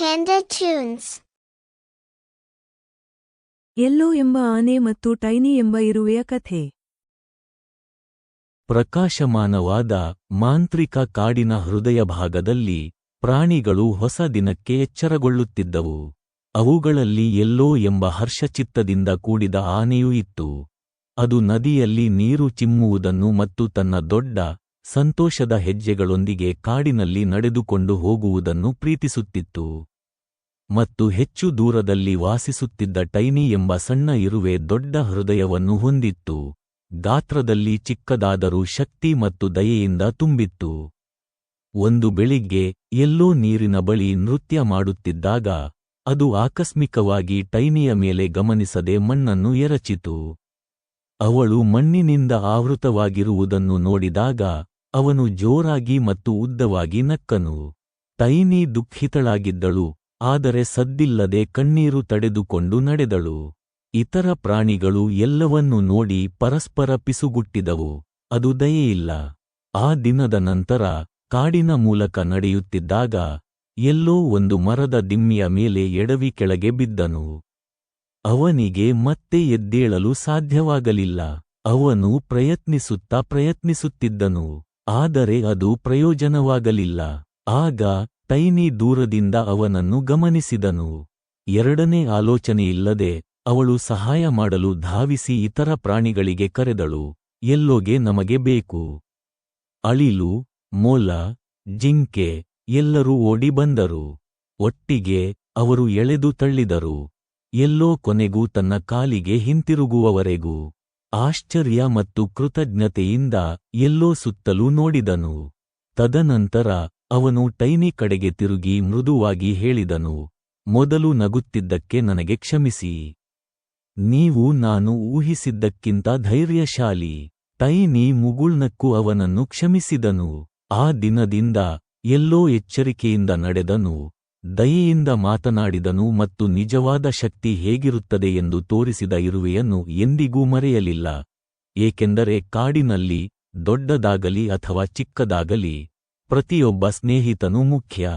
iTunes. ಎಲ್ಲೋ ಎಂಬ ಆನೆ ಮತ್ತು ಟೈನಿ ಎಂಬ ಇರುವೆಯ ಕಥೆ. ಪ್ರಕಾಶಮಾನವಾದ ಮಾಂತ್ರಿಕ ಕಾಡಿನ ಹೃದಯ ಭಾಗದಲ್ಲಿ ಪ್ರಾಣಿಗಳು ಹೊಸ ದಿನಕ್ಕೆ ಎಚ್ಚರಗೊಳ್ಳುತ್ತಿದ್ದವು. ಅವುಗಳಲ್ಲಿ ಎಲ್ಲೋ ಎಂಬ ಹರ್ಷಚಿತ್ತದಿಂದ ಕೂಡಿದ ಆನೆಯೂ ಇತ್ತು. ಅದು ನದಿಯಲ್ಲಿ ನೀರು ಚಿಮ್ಮುವುದನ್ನು ಮತ್ತು ತನ್ನ ದೊಡ್ಡ ಸಂತೋಷದ ಹೆಜ್ಜೆಗಳೊಂದಿಗೆ ಕಾಡಿನಲ್ಲಿ ನಡೆದುಕೊಂಡು ಹೋಗುವುದನ್ನು ಪ್ರೀತಿಸುತ್ತಿತ್ತು. ಮತ್ತು ಹೆಚ್ಚು ದೂರದಲ್ಲಿ ವಾಸಿಸುತ್ತಿದ್ದ ಟೈನಿ ಎಂಬ ಸಣ್ಣ ಇರುವೆ ದೊಡ್ಡ ಹೃದಯವನ್ನು ಹೊಂದಿತ್ತು. ಗಾತ್ರದಲ್ಲಿ ಚಿಕ್ಕದಾದರೂ ಶಕ್ತಿ ಮತ್ತು ದಯೆಯಿಂದ ತುಂಬಿತ್ತು. ಒಂದು ಬೆಳಿಗ್ಗೆ ಎಲ್ಲೋ ನೀರಿನ ಬಳಿ ನೃತ್ಯ ಮಾಡುತ್ತಿದ್ದಾಗ, ಅದು ಆಕಸ್ಮಿಕವಾಗಿ ಟೈನಿಯ ಮೇಲೆ ಗಮನಿಸದೆ ಮಣ್ಣನ್ನು ಎರಚಿತು. ಅವಳು ಮಣ್ಣಿನಿಂದ ಆವೃತವಾಗಿರುವುದನ್ನು ನೋಡಿದಾಗ, ಅವನು ಜೋರಾಗಿ ಮತ್ತು ಉದ್ದವಾಗಿ ನಕ್ಕನು. ಟೈನಿ ದುಃಖಿತಳಾಗಿದ್ದಳು ಆದರೆ ಸದ್ದಿಲ್ಲದೆ ಕಣ್ಣೀರು ತಡೆದುಕೊಂಡು ನಡೆದಳು. ಇತರ ಪ್ರಾಣಿಗಳು ಎಲ್ಲವನ್ನೂ ನೋಡಿ ಪರಸ್ಪರ ಪಿಸುಗುಟ್ಟಿದವು. ಅದು ದಯೆಯಿಲ್ಲ. ಆ ದಿನದ ನಂತರ ಕಾಡಿನ ಮೂಲಕ ನಡೆಯುತ್ತಿದ್ದಾಗ ಎಲ್ಲೋ ಒಂದು ಮರದ ದಿಮ್ಮಿಯ ಮೇಲೆ ಎಡವಿ ಕೆಳಗೆ ಬಿದ್ದನು. ಅವನಿಗೆ ಮತ್ತೆ ಎದ್ದೇಳಲು ಸಾಧ್ಯವಾಗಲಿಲ್ಲ. ಅವನು ಪ್ರಯತ್ನಿಸುತ್ತಾ ಪ್ರಯತ್ನಿಸುತ್ತಿದ್ದನು. ಆದರೆ ಅದು ಪ್ರಯೋಜನವಾಗಲಿಲ್ಲ. ಆಗ ಟೈನಿ ದೂರದಿಂದ ಅವನನ್ನು ಗಮನಿಸಿದನು. ಎರಡನೇ ಆಲೋಚನೆಯಿಲ್ಲದೆ ಅವಳು ಸಹಾಯ ಮಾಡಲು ಧಾವಿಸಿ ಇತರ ಪ್ರಾಣಿಗಳಿಗೆ ಕರೆದಳು, ಎಲ್ಲೋಗೆ ನಮಗೆ ಬೇಕು. ಅಳಿಲು, ಮೊಲ, ಜಿಂಕೆ ಎಲ್ಲರೂ ಓಡಿ ಬಂದರು. ಒಟ್ಟಿಗೆ ಅವರು ಎಳೆದು ತಳ್ಳಿದರು. ಎಲ್ಲೋ ಕೊನೆಗೂ ತನ್ನ ಕಾಲಿಗೆ ಹಿಂತಿರುಗುವವರೆಗೂ. ಆಶ್ಚರ್ಯ ಮತ್ತು ಕೃತಜ್ಞತೆಯಿಂದ ಎಲ್ಲೋ ಸುತ್ತಲೂ ನೋಡಿದನು. ತದನಂತರ ಅವನು ಟೈನಿ ಕಡೆಗೆ ತಿರುಗಿ ಮೃದುವಾಗಿ ಹೇಳಿದನು, ಮೊದಲು ನಗುತ್ತಿದ್ದಕ್ಕೆ ನನಗೆ ಕ್ಷಮಿಸಿ. ನೀವು ನಾನು ಊಹಿಸಿದ್ದಕ್ಕಿಂತ ಧೈರ್ಯಶಾಲಿ. ಟೈನಿ ಮುಗುಳ್ನಕ್ಕೂ ಅವನನ್ನು ಕ್ಷಮಿಸಿದನು. ಆ ದಿನದಿಂದ ಎಲ್ಲೋ ಎಚ್ಚರಿಕೆಯಿಂದ ನಡೆದನು, ದಯೆಯಿಂದ ಮಾತನಾಡಿದನು ಮತ್ತು ನಿಜವಾದ ಶಕ್ತಿ ಹೇಗಿರುತ್ತದೆ ಎಂದು ತೋರಿಸಿದ ಇರುವೆಯನ್ನು ಎಂದಿಗೂ ಮರೆಯಲಿಲ್ಲ. ಏಕೆಂದರೆ ಕಾಡಿನಲ್ಲಿ ದೊಡ್ಡದಾಗಲಿ ಅಥವಾ ಚಿಕ್ಕದಾಗಲಿ ಪ್ರತಿಯೊಬ್ಬ ಸ್ನೇಹಿತನೂ ಮುಖ್ಯ